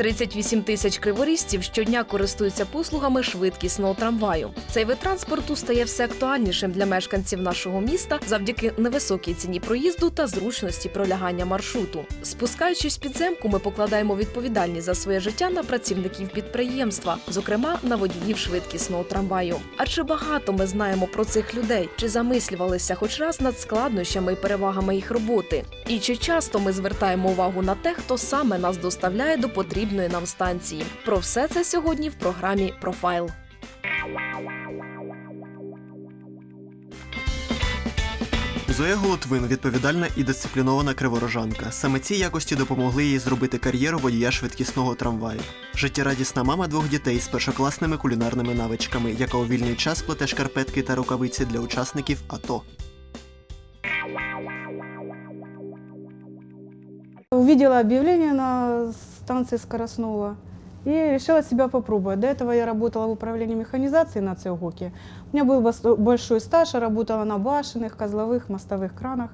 38 тисяч криворіжців щодня користуються послугами швидкісного трамваю. Цей вид транспорту стає все актуальнішим для мешканців нашого міста завдяки невисокій ціні проїзду та зручності пролягання маршруту. Спускаючись підземку, ми покладаємо відповідальність за своє життя на працівників підприємства, зокрема на водіїв швидкісного трамваю. А чи багато ми знаємо про цих людей? Чи замислювалися хоч раз над складнощами і перевагами їх роботи? І чи часто ми звертаємо увагу на те, хто саме нас доставляє до потрібної нам станції? Про все це сьогодні в програмі Профайл. Зоя Голотвин відповідальна і дисциплінована криворожанка. Саме ці якості допомогли їй зробити кар'єру водія швидкісного трамваю. Життєрадісна мама двох дітей з першокласними кулінарними навичками, яка у вільний час плете шкарпетки та рукавиці для учасників АТО. Увидела объявление на станции Скоростного и решила себя попробовать. До этого я работала в управлении механизации на Целгоке. У меня был бос- большой стаж, я работала на башенных, козловых, мостовых кранах.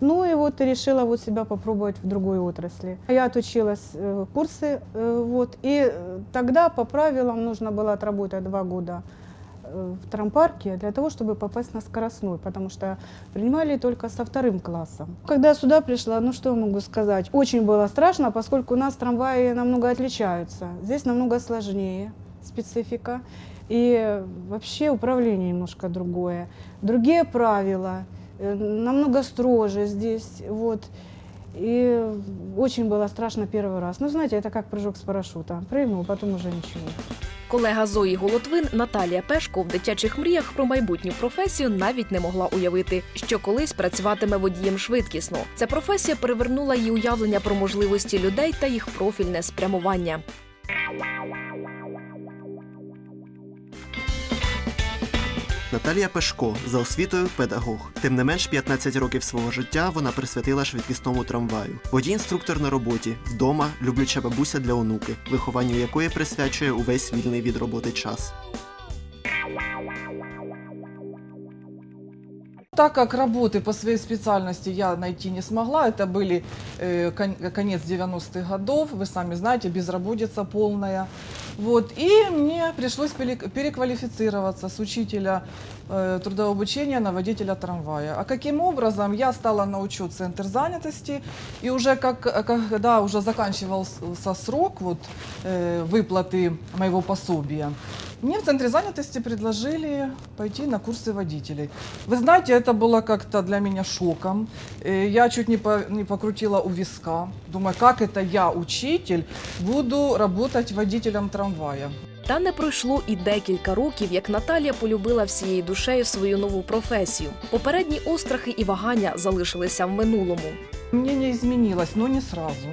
Ну и вот и решила вот себя попробовать в другой отрасли. Я отучилась э, курсы, э, вот, и э, тогда по правилам нужно было отработать два года э, в трампарке для того, чтобы попасть на скоростной, потому что принимали только со вторым классом. Когда я сюда пришла, ну что могу сказать, очень было страшно, поскольку у нас трамваи намного отличаются. Здесь намного сложнее специфика. И э, вообще управление немножко другое. Другие правила, э, намного строже здесь. Вот. И очень было страшно первый раз. Ну, знаете, это как прыжок с парашюта. Прыгнул, потом уже ничего. Колега Зої Голотвин Наталія Пешко в дитячих мріях про майбутню професію навіть не могла уявити, що колись працюватиме водієм швидкісно. Ця професія перевернула її уявлення про можливості людей та їх профільне спрямування. Наталія Пешко за освітою педагог. Тим не менш, 15 років свого життя вона присвятила швидкісному трамваю. Водій-інструктор на роботі, вдома, любляча бабуся для онуки, вихованню якої присвячує увесь вільний від роботи час. Так как работы по своей специальности я найти не смогла, это были э, кон- конец 90-х годов, вы сами знаете, безработица полная. Вот, и мне пришлось пере- переквалифицироваться с учителя э, трудообучения на водителя трамвая. А каким образом я стала на учет центр занятости, и уже как, когда уже заканчивался срок вот, э, выплаты моего пособия, мне в центре занятости предложили пойти на курсы водителей. Вы знаете, это было как-то для меня шоком. Э, Я чуть не, по- не покрутила у виска. Думаю, как это я, учитель, буду работать водителем трамвая. Та не пройшло і декілька років, як Наталія полюбила всією душею свою нову професію. Попередні острахи і вагання залишилися в минулому. Мнение изменилось, но не сразу.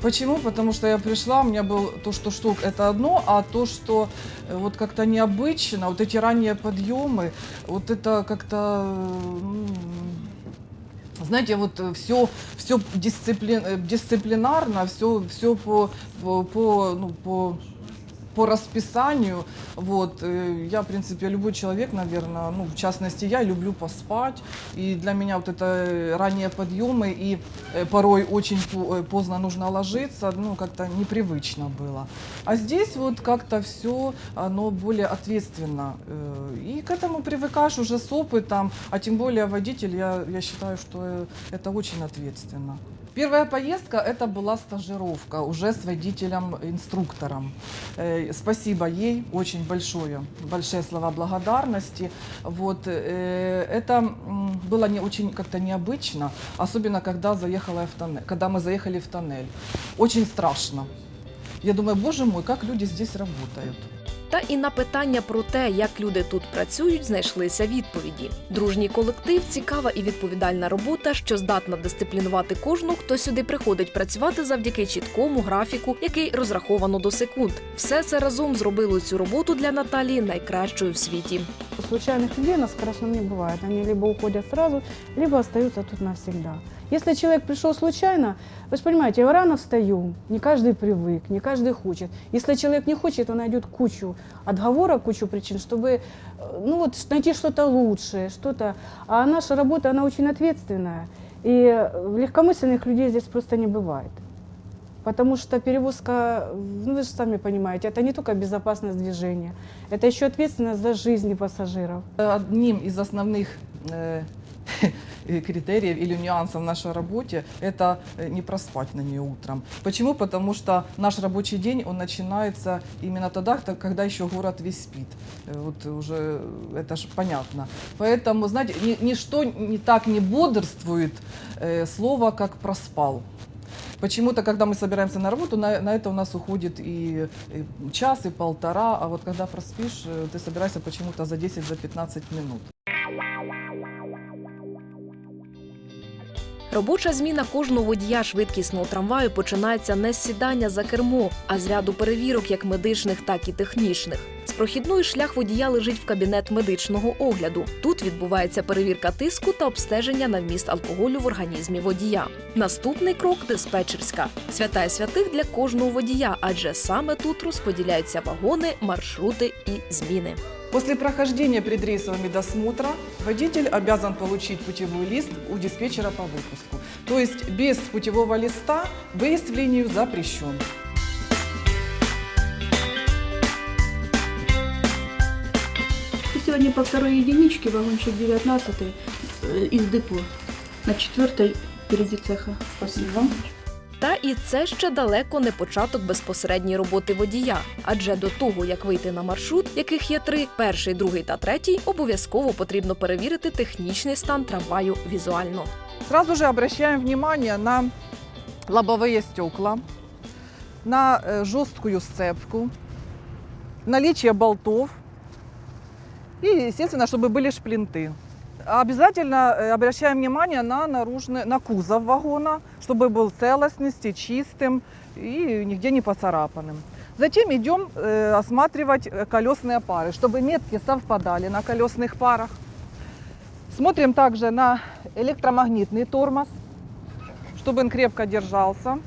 Почему? Потому что я пришла, у меня был то, что штук это одно, а то, что э, вот как-то необычно, вот эти ранние подъемы, вот это как-то, э, ну, знаете, вот все, все дисциплин, э, дисциплинарно, все, все по, по, по, ну, по по расписанию, вот, э, я, в принципе, любой человек, наверное, ну, в частности, я люблю поспать, и для меня вот это э, ранние подъемы, и э, порой очень по- э, поздно нужно ложиться, ну, как-то непривычно было. А здесь вот как-то все, оно более ответственно, э, и к этому привыкаешь уже с опытом, а тем более водитель, я, я считаю, что э, это очень ответственно. Первая поездка это была стажировка уже с водителем-инструктором. Э, Спасибо ей, очень большое, большие слова благодарности. Вот, э, это м, было не очень как-то необычно, особенно когда, заехала я в тоннель, когда мы заехали в тоннель. Очень страшно. Я думаю, боже мой, как люди здесь работают. Та і на питання про те, як люди тут працюють, знайшлися відповіді. Дружній колектив, цікава і відповідальна робота, що здатна дисциплінувати кожну, хто сюди приходить працювати завдяки чіткому графіку, який розраховано до секунд. Все це разом зробило цю роботу для Наталії найкращою в світі. Случайных людей на скоростном не бывает. Они либо уходят сразу, либо остаются тут навсегда. Если человек пришел случайно, вы же понимаете, я рано встаю, не каждый привык, не каждый хочет. Если человек не хочет, он найдет кучу отговорок, кучу причин, чтобы э, ну вот, найти что-то лучшее, что-то. А наша работа, она очень ответственная. И э, легкомысленных людей здесь просто не бывает. Потому что перевозка, ну вы же сами понимаете, это не только безопасность движения, это еще ответственность за жизни пассажиров. Одним из основных э, критериев или нюансов в нашей работе это э, не проспать на нее утром. Почему? Потому что наш рабочий день, он начинается именно тогда, когда еще город весь спит. Э, Вот уже это же понятно. Поэтому, знаете, ни- ничто не так не бодрствует э, слово, как проспал. Почему-то, когда мы собираемся на работу, на, на это у нас уходит и, и час, и полтора, а вот когда проспишь, э, ты собираешься почему-то за 10-15 за 15 минут. Робоча зміна кожного водія швидкісного трамваю починається не з сідання за кермо, а з ряду перевірок, як медичних, так і технічних. З прохідної шлях водія лежить в кабінет медичного огляду. Тут відбувається перевірка тиску та обстеження на вміст алкоголю в організмі водія. Наступний крок диспетчерська. Свята святих для кожного водія, адже саме тут розподіляються вагони, маршрути і зміни. После прохождения предрейсового медосмотра водитель обязан получить путевой лист у диспетчера по выпуску. То есть без путевого листа выезд в линию запрещен. Сегодня по второй единичке вагончик 19 э, из депо. На четвертой впереди цеха. Спасибо. Та і це ще далеко не початок безпосередньої роботи водія. Адже до того, як вийти на маршрут, яких є три: перший, другий та третій, обов'язково потрібно перевірити технічний стан трамваю візуально. Сразу же обращаем внимание на лобовые стекла, на э, жесткую сцепку, наличие болтов и, естественно, чтобы были шплинты. Обязательно э, обращаем внимание на наружный, на кузов вагона, чтобы был целостности, чистым и нигде не поцарапанным. Затем идем э, осматривать э, колесные пары, чтобы метки совпадали на колесных парах. Смотрим также на электромагнитный тормоз, чтобы он крепко держался,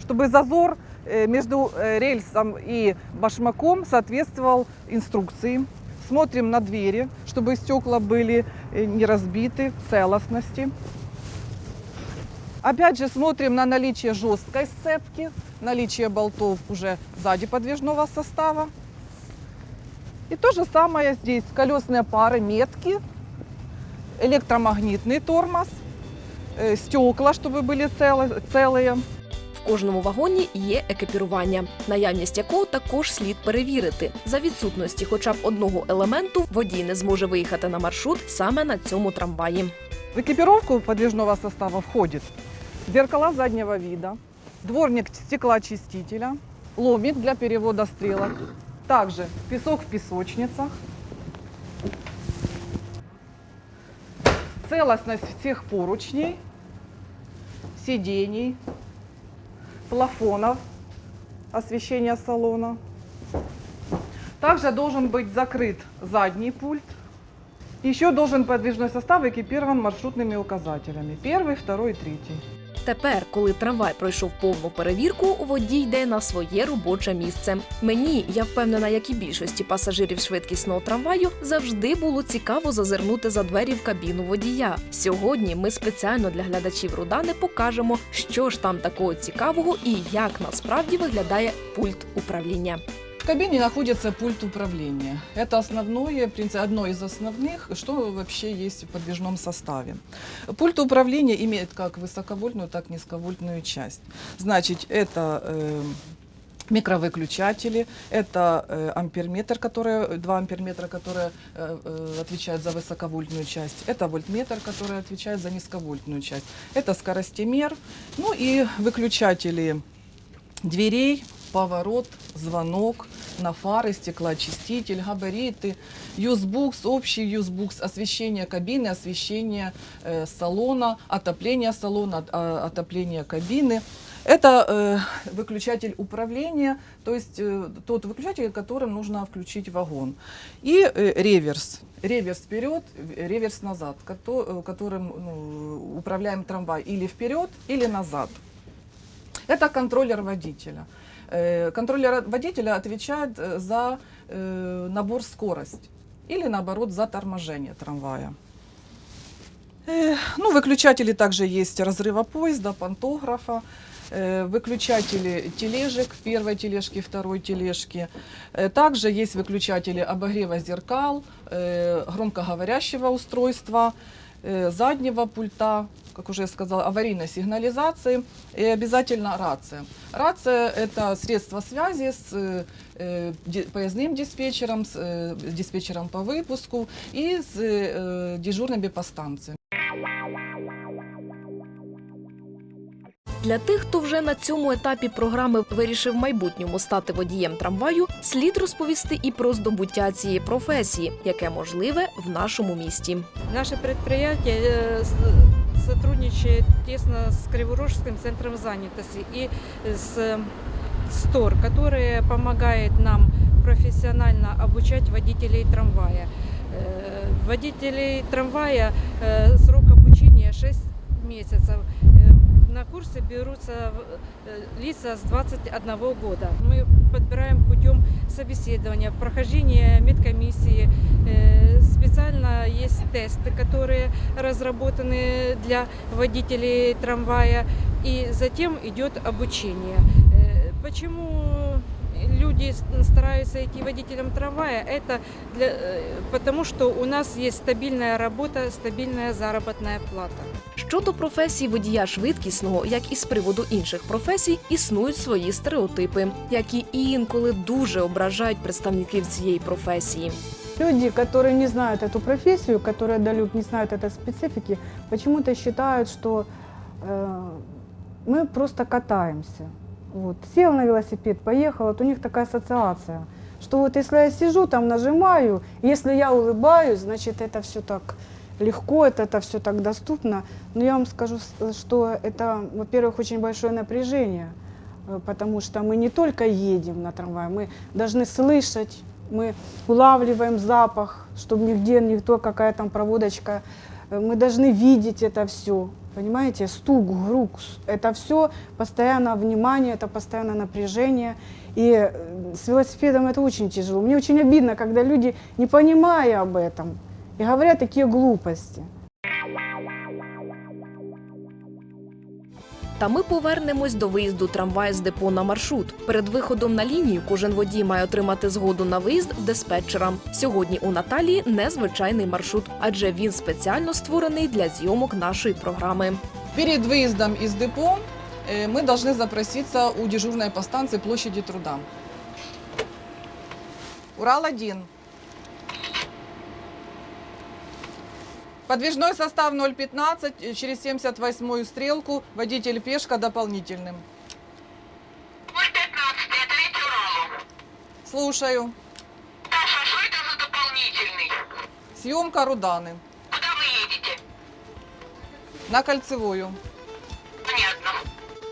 чтобы зазор э, между рельсом и башмаком соответствовал инструкции. Смотрим на двери, чтобы стекла были не разбиты, в целостности. Опять же смотрим на наличие жесткой сцепки, наличие болтов уже сзади подвижного состава. И то же самое здесь. Колесные пары, метки, электромагнитный тормоз, э, стекла, чтобы были целы- целые. Кожному вагоні є екіпірування, наявність якого також слід перевірити. За відсутності хоча б одного елементу водій не зможе виїхати на маршрут саме на цьому трамваї. В экипировку подвижного состава входит зеркала заднего вида, дворник стеклоочистителя, ломик для перевода стрелок, также песок в песочницах, целостность всех поручней, сидений, плафонов освещения салона. Также должен быть закрыт задний пульт, еще должен подвижной состав экипирован маршрутными указателями. Первый, второй, третий. Тепер, коли трамвай пройшов повну перевірку, водій йде на своє робоче місце. Мені, я впевнена, як і більшості пасажирів швидкісного трамваю, завжди було цікаво зазирнути за двері в кабіну водія. Сьогодні ми спеціально для глядачів Рудани покажемо, що ж там такого цікавого і як насправді виглядає пульт управління. В кабине находится пульт управления. Это основное, одно из основных, что вообще есть в подвижном составе. Пульт управления имеет как высоковольтную, так и низковольтную часть. Значит, это э, микровыключатели, это э, амперметр, который, 2 амперметра, которые э, э, отвечают за высоковольтную часть, это вольтметр, который отвечает за низковольтную часть, это скоростимер, ну и выключатели дверей, поворот, звонок, на фары, стеклоочиститель, габариты, юзбукс, общий юзбукс, освещение кабины, освещение э, салона, отопление салона, а, отопление кабины. Это э, выключатель управления, то есть э, тот выключатель, которым нужно включить вагон. И э, реверс. Реверс вперед, реверс назад, э, которым ну, управляем трамвай или вперед, или назад. Это контроллер водителя. Э, Контроллер водителя отвечает э, за э, набор скорость или наоборот за торможение трамвая. Э, Ну, выключатели также есть разрыва поезда, пантографа, э, выключатели тележек первой тележки, второй тележки. Э, Также есть выключатели обогрева зеркал, э, громкоговорящего устройства, э, заднего пульта, как уже я сказала, аварийной сигнализации и обязательно рация. Рация – это средство связи с э, э, ди- поездным диспетчером, с э, диспетчером по выпуску и с э, дежурными по станции. Для тих, хто вже на цьому етапі програми вирішив в майбутньому стати водієм трамваю, слід розповісти і про здобуття цієї професії, яке можливе в нашому місті. Наше предприятие э, с- сотрудничает тесно с Криворожским центром занятости и с СТОР, который помогает нам профессионально обучать водителей трамвая. Э, Водителей трамвая э, срок обучения 6 месяцев. На курсы берутся э, лица с 21 года. Мы подбираем путем собеседования, прохождения медкомиссии. Э, Специально есть тесты, которые разработаны для водителей трамвая. И затем идет обучение. Э, Почему люди стараются идти водителем трамвая? Это для, потому что у нас есть стабильная работа, стабильная заработная плата. Щодо професії водія швидкісного, як і з приводу інших професій, існують свої стереотипи, які інколи дуже ображають представників цієї професії. Люди, которые не знают эту профессию, которые далек не знают этой специфики, почему-то считают, что э, мы просто катаемся. Вот. Сел на велосипед, поехал, вот у них такая ассоциация, что вот если я сижу там, нажимаю, если я улыбаюсь, значит это все так легко, это, это все так доступно. Но я вам скажу, что это, во-первых, очень большое напряжение, э, потому что мы не только едем на трамвае, мы должны слышать, мы улавливаем запах, чтобы нигде, никто, какая там проводочка. Э, Мы должны видеть это все. Понимаете, стук, грук, это все постоянно внимание, это постоянно напряжение. И э, с велосипедом это очень тяжело. Мне очень обидно, когда люди, не понимая об этом, и говорят такие глупости. Та ми повернемось до виїзду трамвая з депо на маршрут. Перед виходом на лінію кожен водій має отримати згоду на виїзд в диспетчера. Сьогодні у Наталії незвичайний маршрут, адже він спеціально створений для зйомок нашої програми. Перед выездом из депо э, мы должны запроситься у дежурной по станции площади труда. Урал-1. Подвижной состав 015, э, через 78-ю стрелку, водитель пешка дополнительным. 015, это ведь Уралу. Слушаю. Даша, что это за дополнительный? Съемка Руданы. Куда вы едете? На Кольцевую. Понятно.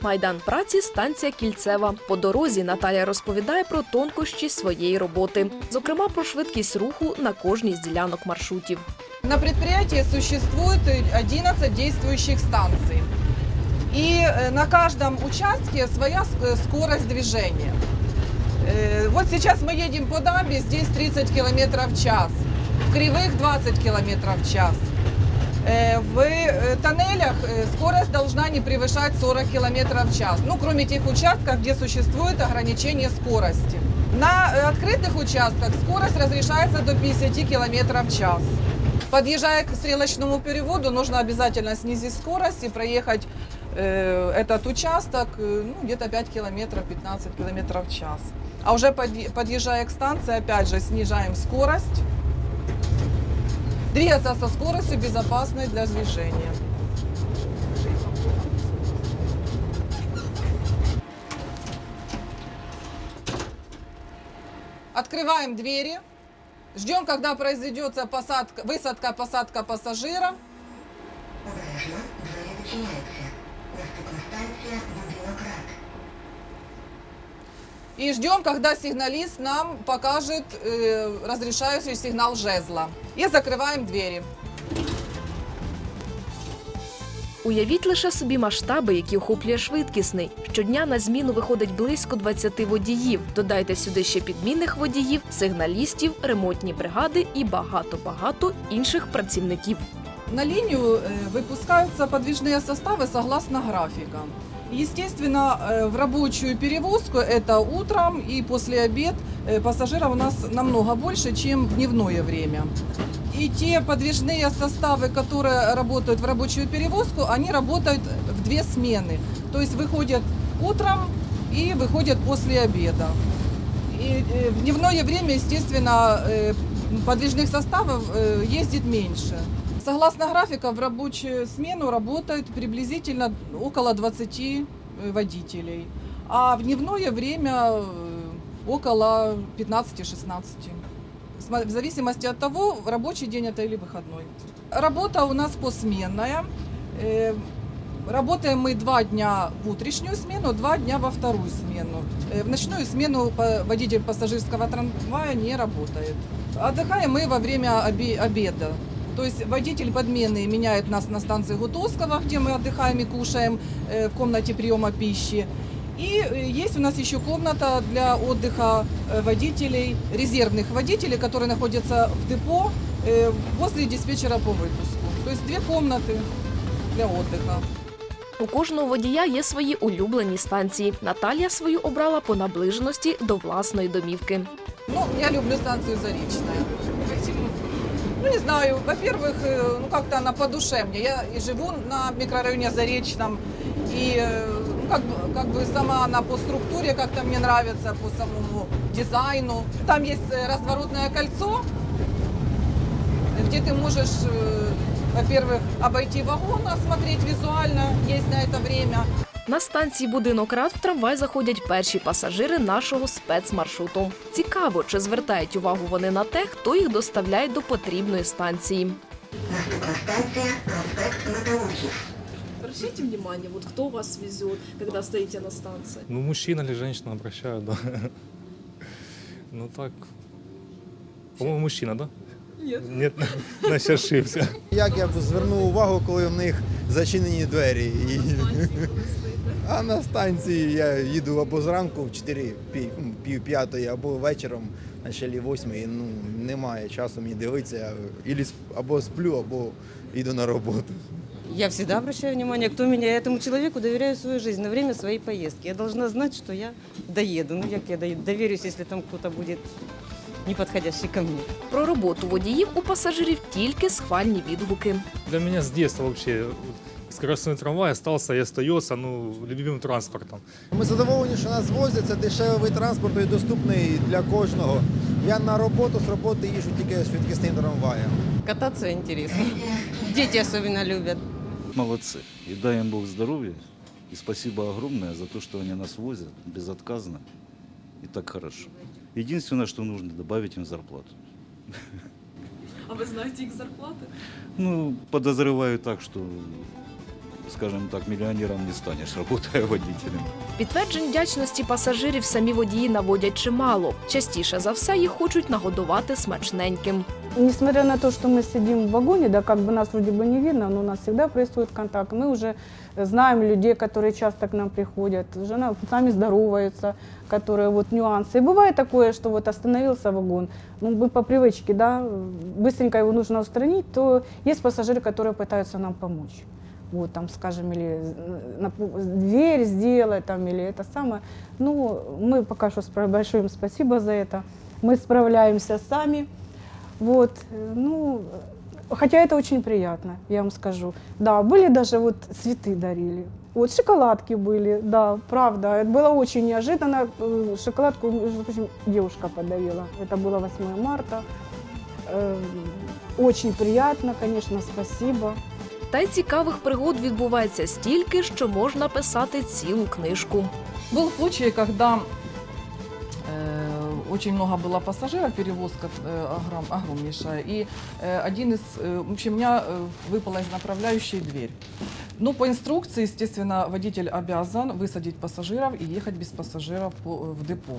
Майдан праці станція Кільцева. По дорозі Наталя розповідає про тонкощі своєї роботи, зокрема про швидкість руху на кожній з ділянок маршрутів. На предприятии существует э, 11 действующих станций. И э, на каждом участке своя э, скорость движения. Э, Вот сейчас мы едем по дамбе, здесь 30 км в час. В кривых 20 км в час. В тоннелях скорость должна не превышать 40 км в час. Ну, кроме тех участков, где существует ограничение скорости. На открытых участках скорость разрешается до 50 км в час. Подъезжая к стрелочному переводу, нужно обязательно снизить скорость и проехать э, этот участок э, ну, где-то 5 километров, 15 километров в час. А уже подъезжая к станции, опять же, снижаем скорость. Двигаться со скоростью безопасной для движения. Открываем двери. Ждем, когда произойдет посадка, высадка, посадка пассажира. Обережно, двері відчиняються. Наступна станція Будинок И ждем, когда сигналист нам покажет э, разрешающий сигнал жезла. И закрываем двери. Уявіть лише собі масштаби, які охоплює швидкісний. Щодня на зміну виходить близько 20 водіїв. Додайте сюди ще підмінних водіїв, сигналістів, ремонтні бригади і багато-багато інших працівників. На линию э, выпускаются подвижные составы согласно графикам. Естественно, э, в рабочую перевозку это утром и после обед э, пассажиров у нас намного больше, чем в дневное время. И те подвижные составы, которые работают в рабочую перевозку, они работают в две смены. То есть выходят утром и выходят после обеда. И э, в дневное время, естественно, э, подвижных составов э, ездит меньше. Согласно графика, в рабочую смену работает приблизительно около 20 э, водителей, а в дневное время около 15-16. Сма- В зависимости от того, рабочий день это или выходной. Работа у нас посменная. Э, Работаем мы два дня в утреннюю смену, два дня во вторую смену. Э, В ночную смену по- водитель пассажирского трамвая не работает. Отдыхаем мы во время обе- обеда. То есть водитель подменный меняет нас на станции Гутовского, где мы отдыхаем и кушаем э, в комнате приема пищи. И э, есть у нас еще комната для отдыха э, водителей, резервных водителей, которые находятся в депо э, возле диспетчера по выпуску. То есть две комнаты для отдыха. У кожного водія є свої улюблені станції. Наталія свою обрала по наближеності до власної домівки. Ну, я люблю станцию Заречная. Почему? Ну, не знаю. Во-первых, э, ну, как-то она по душе мне. Я и живу на микрорайоне Заречном. И, э, ну, как бы, как бы сама она по структуре как-то мне нравится, по самому дизайну. Там есть э, разворотное кольцо, где ты можешь, э, во-первых, обойти вагон, осмотреть визуально, есть на это время. На станції будинок рад в трамвай заходять перші пасажири нашого спецмаршруту. Цікаво, чи звертають увагу вони на те, хто їх доставляє до потрібної станції. Наступна станція проспект Металургів. Обратите внимание, вот кто вас везет, когда стоите на станции? Ну, мужчина или женщина обращают, да. Ну так. По-моему, мужчина, да? Нет. Нет, значит ошибся. Як я б звернув увагу, коли в них зачинені двері. І... А на станції я їду або зранку в 4, пів, пів п'ятої, або вечором на началі восьмої. Ну, немає часу мені дивитися. Або сплю, або йду на роботу. Я всегда обращаю внимание, кто меня. Я этому человеку доверяю свою жизнь на время своей поездки. Я должна знать, что я доеду. Ну, как я доеду? Доверюсь, если там кто-то будет неподходящий ко мне. Про роботу водіїв у пасажирів тільки схвальні відгуки. Для меня с детства вообще скоростной трамвай остался и остается ну, любимым транспортом. Ми задоволені, що нас возять, це дешевий транспорт і доступний для кожного. Я на роботу з роботи їжджу тільки швидкісним трамваєм. Кататься интересно. Дети особенно любят. Молодцы. И дай им Бог здоровья. И спасибо огромное за то, что они нас возят безотказно и так хорошо. Единственное, что нужно, добавить им зарплату. А вы знаете их зарплаты? Ну, подозреваю так, что, скажем так, миллионером не станешь, работая водителем. Підтверджень вдячності пасажирів самі водії наводять чимало. Частіше за все їх хочуть нагодувати смачненьким. Несмотря на то, что мы сидим в вагоне, да, как бы нас вроде бы не видно, но у нас всегда происходит контакт. Мы уже знаем людей, которые часто к нам приходят, жена с нами здороваются, которые вот нюансы. И бывает такое, что вот остановился вагон, ну, мы по привычке, да, быстренько его нужно устранить, то есть пассажиры, которые пытаются нам помочь. Вот там, скажем, или на пу- дверь сделать, там, или это самое. Ну, мы пока что спра- большое им спасибо за это. Мы справляемся сами. Вот, э, ну, хотя это очень приятно, я вам скажу. Да, были даже вот цветы дарили. Вот шоколадки были, да, правда. Это было очень неожиданно. Э, Шоколадку, между прочим, девушка подарила. Это было 8 марта. Э, Очень приятно, конечно, спасибо. Та й цікавих пригод відбувається стільки, що можна писати цілу книжку. Был случай, когда э, очень много было пассажиров, перевозка э, огром- огромнейшая, и э, один из, э, в общем, у меня э, выпала из направляющей дверь. Ну, по инструкции, естественно, водитель обязан высадить пассажиров и ехать без пассажиров по- э, в депо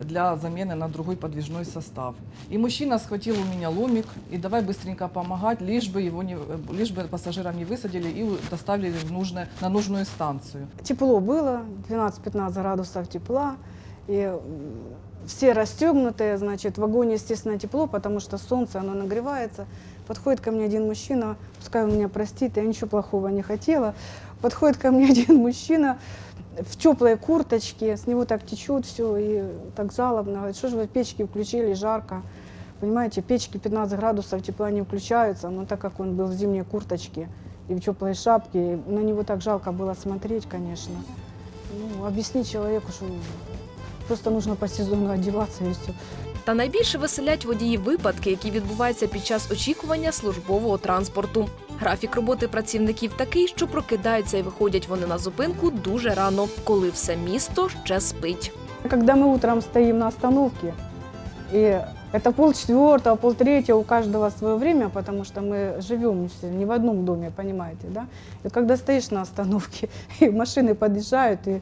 для замены на другой подвижной состав. И мужчина схватил у меня ломик и давай быстренько помогать, лишь бы, его не, э, лишь бы пассажиров не высадили и доставили в нужное, на нужную станцию. Тепло было, 12-15 градусов тепла. И м, все расстегнутые, значит, в вагоне, естественно, тепло, потому что солнце, оно нагревается. Подходит ко мне один мужчина, пускай он меня простит, я ничего плохого не хотела. Подходит ко мне один мужчина в теплой курточке, с него так течет все и так жалобно. Говорит, что же вы печки включили, жарко. Понимаете, печки 15 градусов, тепла не включаются, но так как он был в зимней курточке и в теплой шапке, на него так жалко было смотреть, конечно. Ну, объяснить человеку, что просто нужно по сезону одеваться и все. Та найбільше веселять водії випадки, які відбуваються під час очікування службового транспорту. Графік роботи працівників такий, що прокидаються і виходять вони на зупинку дуже рано, коли все місто ще спить. Когда мы утром стоим на остановке, и это полчетвертого, полтретьего, у каждого свое время, потому что мы живем все не в одном доме, понимаете, да? И вот когда стоишь на остановке, и машины подъезжают, и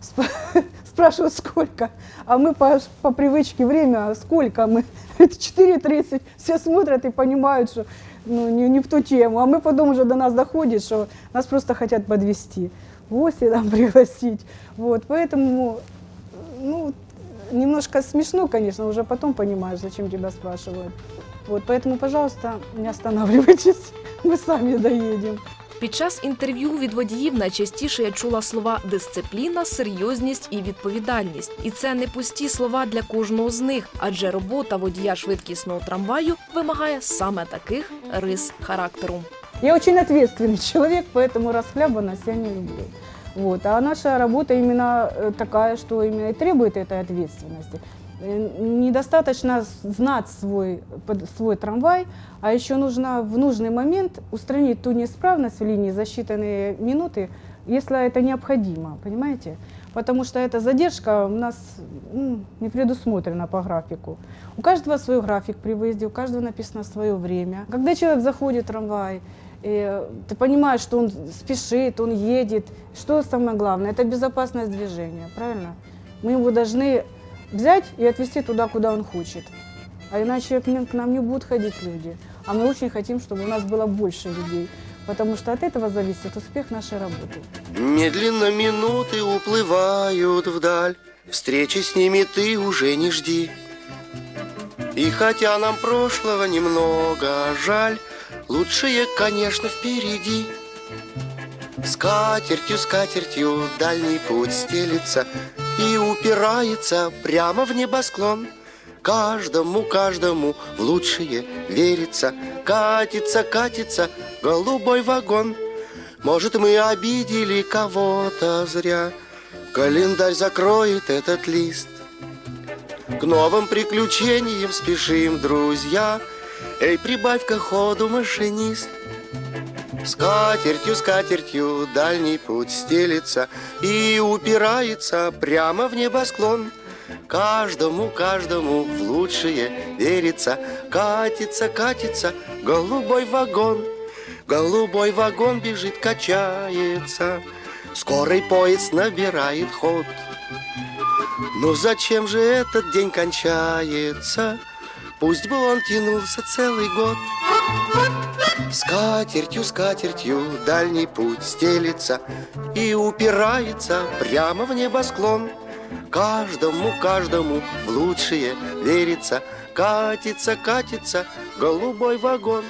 сп- спрашивают, сколько, а мы по, по привычке время, сколько мы, это 4.30, все смотрят и понимают, что ну, не, не в ту тему, а мы потом уже до нас доходит, что нас просто хотят подвести, в гости там пригласить, вот, поэтому, ну, немножко смешно, конечно, уже потом понимаешь, зачем тебя спрашивают. Вот, поэтому, пожалуйста, не останавливайтесь, мы сами доедем. Під час інтерв'ю від водіїв найчастіше я чула слова дисципліна, серйозність і відповідальність. І це не пусті слова для кожного з них, адже робота водія швидкісного трамваю вимагає саме таких рис характеру. Я очень ответственный человек, поэтому расхлябанность я не люблю. Вот. А наша работа именно э, такая, что именно и требует этой ответственности. Э, Недостаточно знать свой, свой трамвай, а еще нужно в нужный момент устранить ту неисправность в линии за считанные минуты, если это необходимо, понимаете? Потому что эта задержка у нас ну, не предусмотрена по графику. У каждого свой график при выезде, у каждого написано свое время. Когда человек заходит в трамвай, и ты понимаешь, что он спешит, он едет. Что самое главное? Это безопасность движения, правильно? Мы его должны взять и отвезти туда, куда он хочет. А иначе к нам, не будут ходить люди. А мы очень хотим, чтобы у нас было больше людей. Потому что от этого зависит успех нашей работы. Медленно минуты уплывают вдаль, Встречи с ними ты уже не жди. И хотя нам прошлого немного жаль, Лучшее, конечно, впереди. Скатертью, скатертью дальний путь стелится упирается прямо в небосклон. Каждому, каждому в лучшее верится, Катится, катится голубой вагон. Может, мы обидели кого-то зря, Календарь закроет этот лист. К новым приключениям спешим, друзья, Эй, прибавь-ка ходу, машинист. Скатертью, скатертью дальний путь стелится И упирается прямо в небосклон. Каждому, каждому в лучшее верится, Катится, катится голубой вагон. Голубой вагон бежит, качается, Скорый поезд набирает ход. Но зачем же этот день кончается? Пусть бы он тянулся целый год. Скатертью, скатертью дальний путь стелится И упирается прямо в небосклон. Каждому, каждому в лучшее верится, Катится, катится голубой вагон.